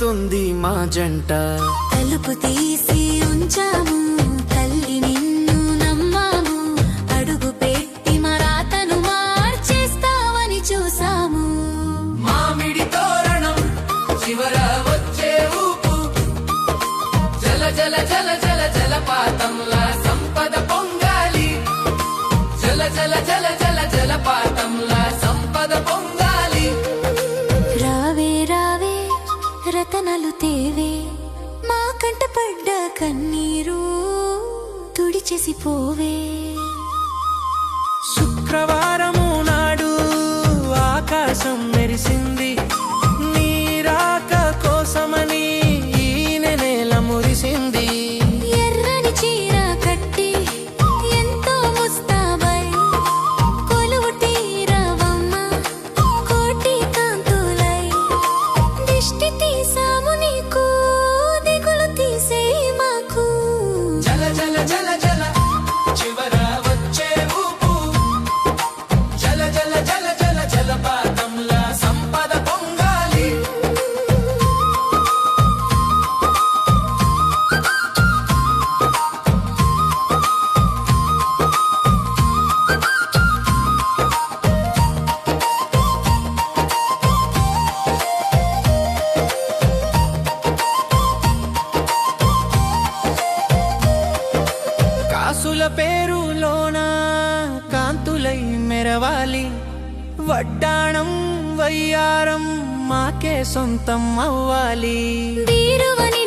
వస్తుంది మా జంట. తలుపు తీసి ఉంచాము. చేసి పోవే. శుక్రవారం సొంతం అవ్వాలి. వీరువని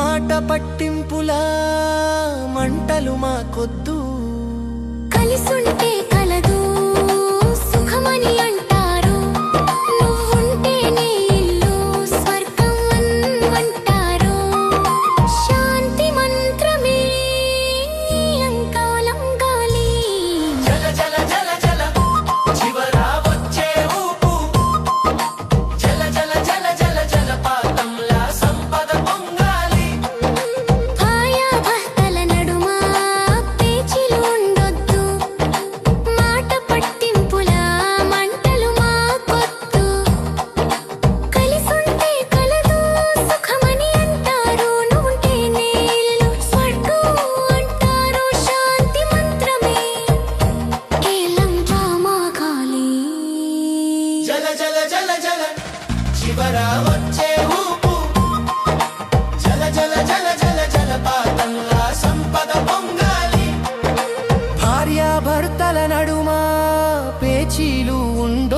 మాట పట్టింపులా మంటలు మాకొద్దు. కలిసుంటే కలదు సుఖమని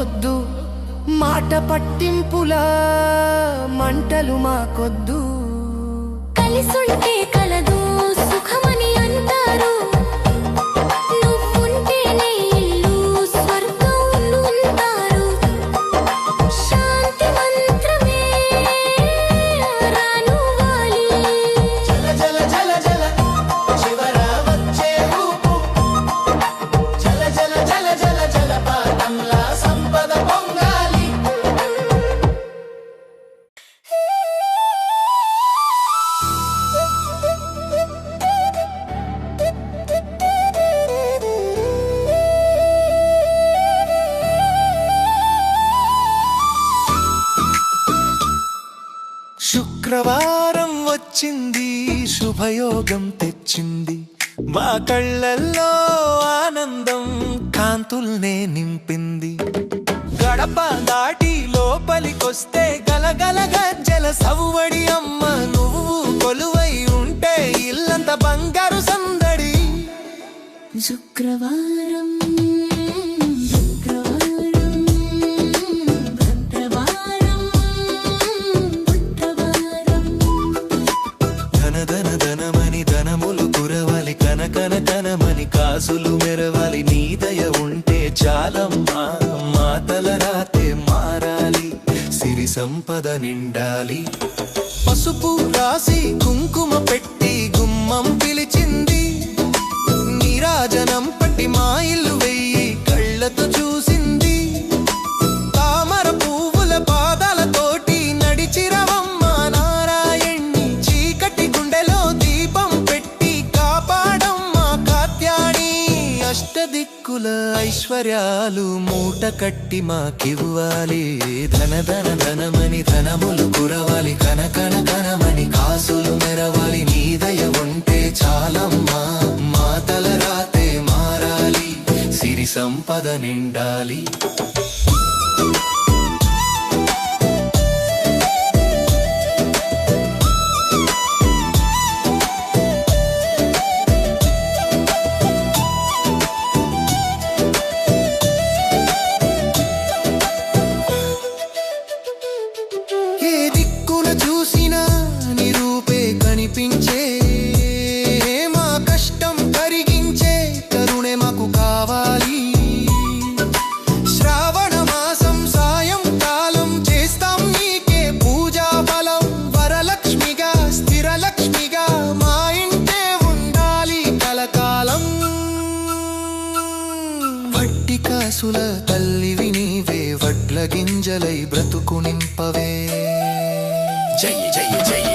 వద్దు మాట పట్టింపుల మంటలు మాకొద్దు. కలిసుంటే కలదు. ఉపయోగం తెచ్చింది. మా కళ్ళల్లో ఆనందం కాంతుల్నే నింపింది. గడప దాటి లోపలికొస్తే గలగలగా జల సవ్వడి అమ్మ నువ్వు కొలువై ఉంటే ఇల్లంత బంగారు సందడి. శుక్రవారం కనమని మెరవాలి నీ దయ ఉంటే చాలమ్మా. మాతల రాతే మారాలి సిరి సంపద నిండాలి. పసుపు రాసి కుంకుమ పెట్టి గుమ్మం పిలిచింది. నీరాజనం పట్టి మా ఇల్లు కట్టి మాకివ్వాలి. ధన ధన ధనమని ధనములు కురవాలి. కన కన కనమని కాసులు మెరవాలి. నీ దయ ఉంటే చాలమ్మా. మాతల రాతే మారాలి. సిరి సంపద నిండాలి. గింజలై బ్రతుకు నింపవే. జై జై జై.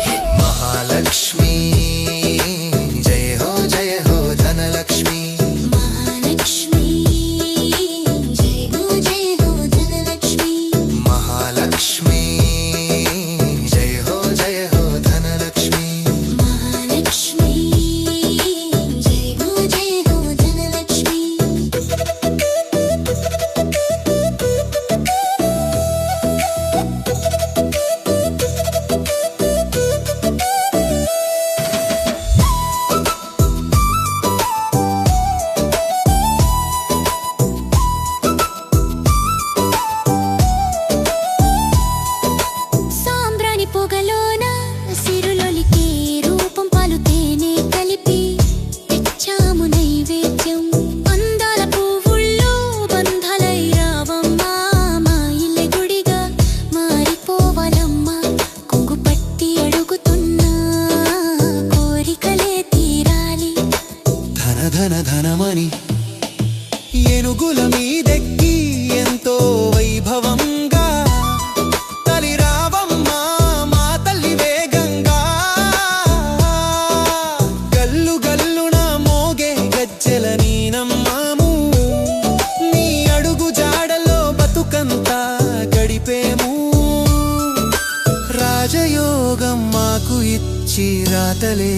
ఇచ్చి రాతలే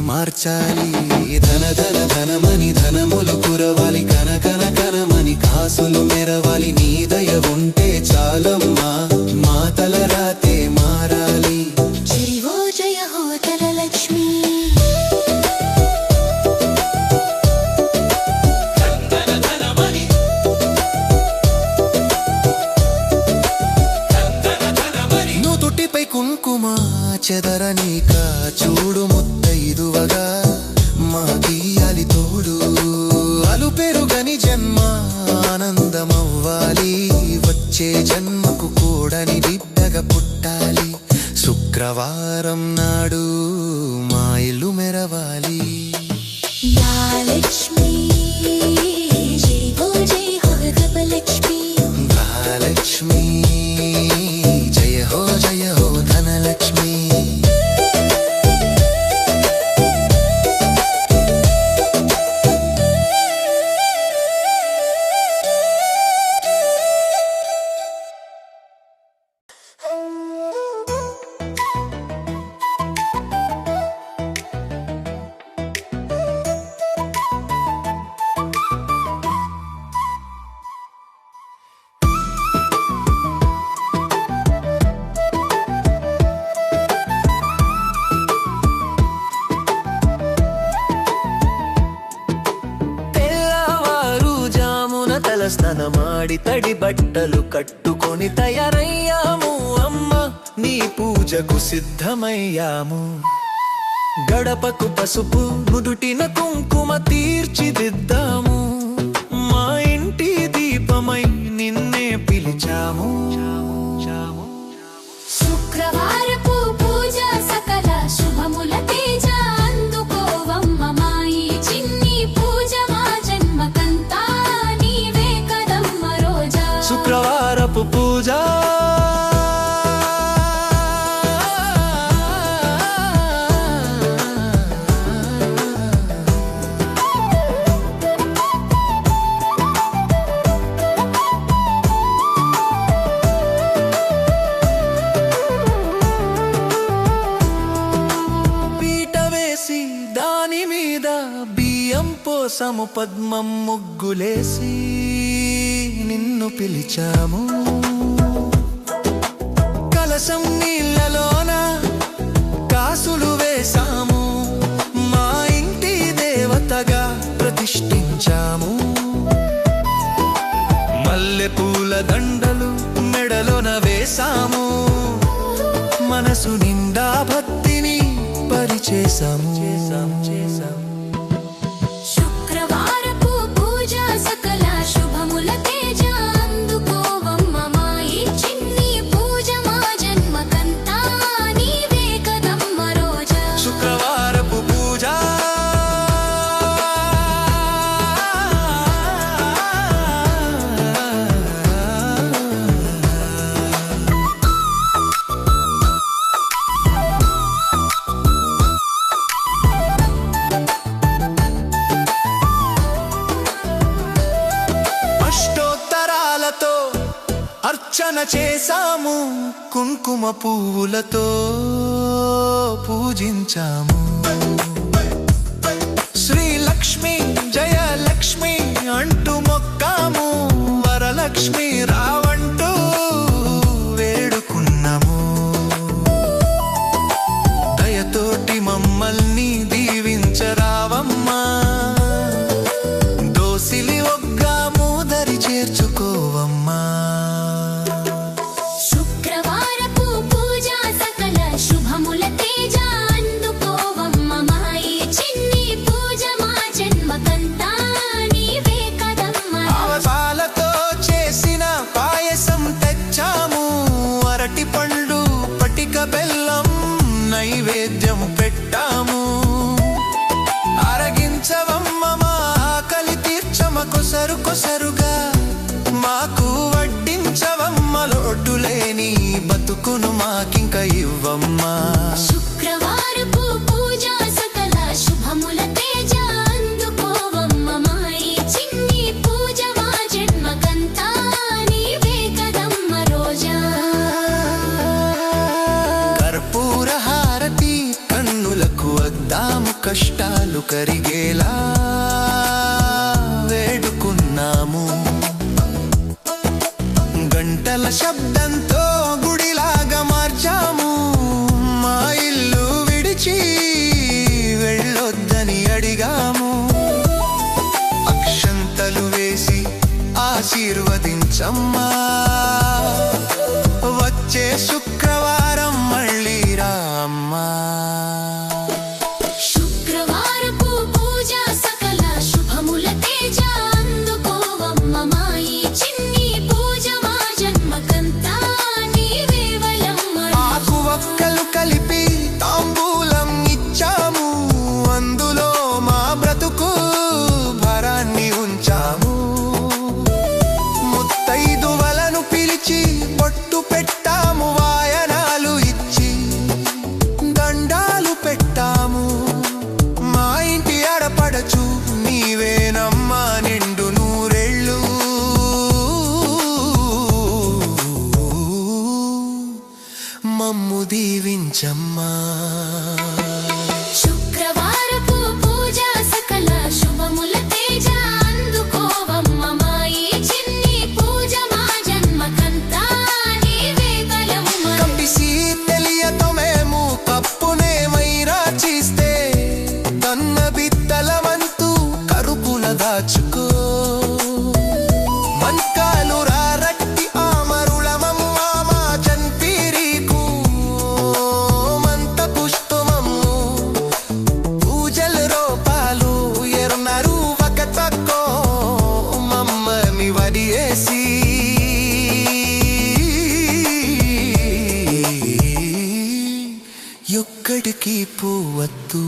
మార్చాలి. ధన ధన ధనమని ధనములు కురవాలి. కన కన కనమని కాసులు మెరవాలి. నీ దయ ఉంటే చాలమ్మా. మాతలరా మాకీయాలి అలు పెరుగని జన్మ ఆనందమవ్వాలి. వచ్చే జన్మకు కూడని బిడ్డగా పుట్టాలి. శుక్రవారం నాడు బట్టలు కట్టుకొని తయారయ్యాము అమ్మ. నీ పూజకు సిద్ధమయ్యాము. గడపకు పసుపు నుదుటిన కుంకుమ తీర్చిదిద్దాము. మా ఇంటి దీపమై నిన్నే పిలిచాము. పోసము పద్మం ముగ్గులేసి నిన్ను పిలిచాము. కలసం నీళ్ళలోన కాసులు వేసాము మా ఇంటి దేవతగా ప్రతిష్ఠించాము. మల్లె పూల దండలు మెడలోన వేసాము మనసు నిండా భక్తిని పరిచేసాము చేసాము చేసాము చేశాము? కుంకుమ పువ్వులతో పూజించాము. శ్రీ లక్ష్మి జయలక్ష్మి అంటూ మొక్కాము. వరలక్ష్మి రావు కొసరు కొసరుగా మాకు వడ్డించవమ్మ లోటు లేని బతుకును మాకింక ఇవ్వమ్మా. శుక్రవారపు పూజ సకల శుభముల తేజ అందుకోవమ్మ మాయి చిన్ని పూజ మా జన్మకంతా నీవే కదమ్మ రోజా. కర్పూర హారతి కన్నులకు వద్దాము కష్టాలు కరిగేలా. శబ్దంతో గుడిలాగా మార్చాము. మా ఇల్లు విడిచి వెళ్ళొద్దని అడిగాము. అక్షంతలు వేసి ఆశీర్వదించమ్మా. వచ్చే ఎక్కడికి పోవద్దు.